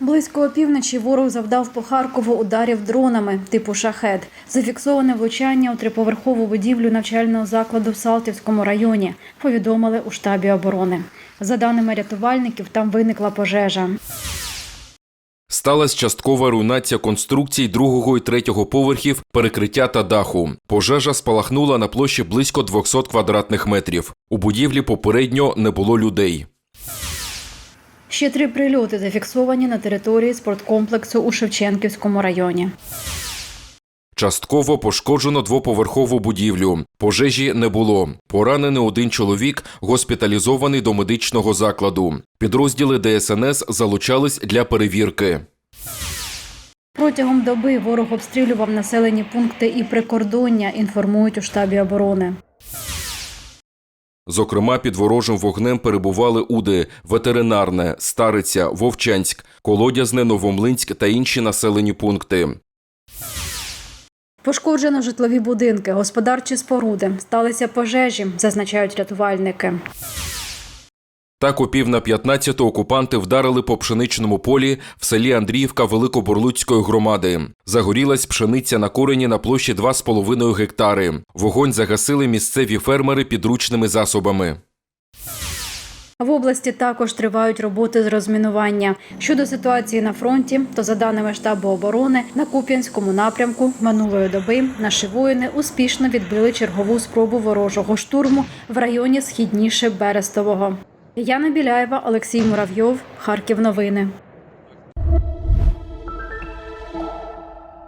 Близько опівночі ворог завдав по Харкову ударів дронами типу шахет. Зафіксоване влучання у триповерхову будівлю навчального закладу в Салтівському районі. Повідомили у штабі оборони. За даними рятувальників, там виникла пожежа. Сталась часткова руйнація конструкцій другого і третього поверхів, перекриття та даху. Пожежа спалахнула на площі близько 200 квадратних метрів. У будівлі попередньо не було людей. Ще три прильоти зафіксовані на території спорткомплексу у Шевченківському районі. Частково пошкоджено двоповерхову будівлю. Пожежі не було. Поранений один чоловік, госпіталізований до медичного закладу. Підрозділи ДСНС залучались для перевірки. Протягом доби ворог обстрілював населені пункти і прикордоння, інформують у штабі оборони. Зокрема, під ворожим вогнем перебували Уди, Ветеринарне, Стариця, Вовчанськ, Колодязне, Новомлинськ та інші населені пункти. Пошкоджено житлові будинки, господарчі споруди. Сталися пожежі, зазначають рятувальники. Так о пів на 15 окупанти вдарили по пшеничному полі в селі Андріївка Великоборлуцької громади. Загорілась пшениця на корені на площі 2,5 гектари. Вогонь загасили місцеві фермери підручними засобами. В області також тривають роботи з розмінування. Щодо ситуації на фронті, то за даними штабу оборони на Куп'янському напрямку минулої доби наші воїни успішно відбили чергову спробу ворожого штурму в районі східніше Берестового. Яна Біляєва, Олексій Муравйов, Харків. Новини.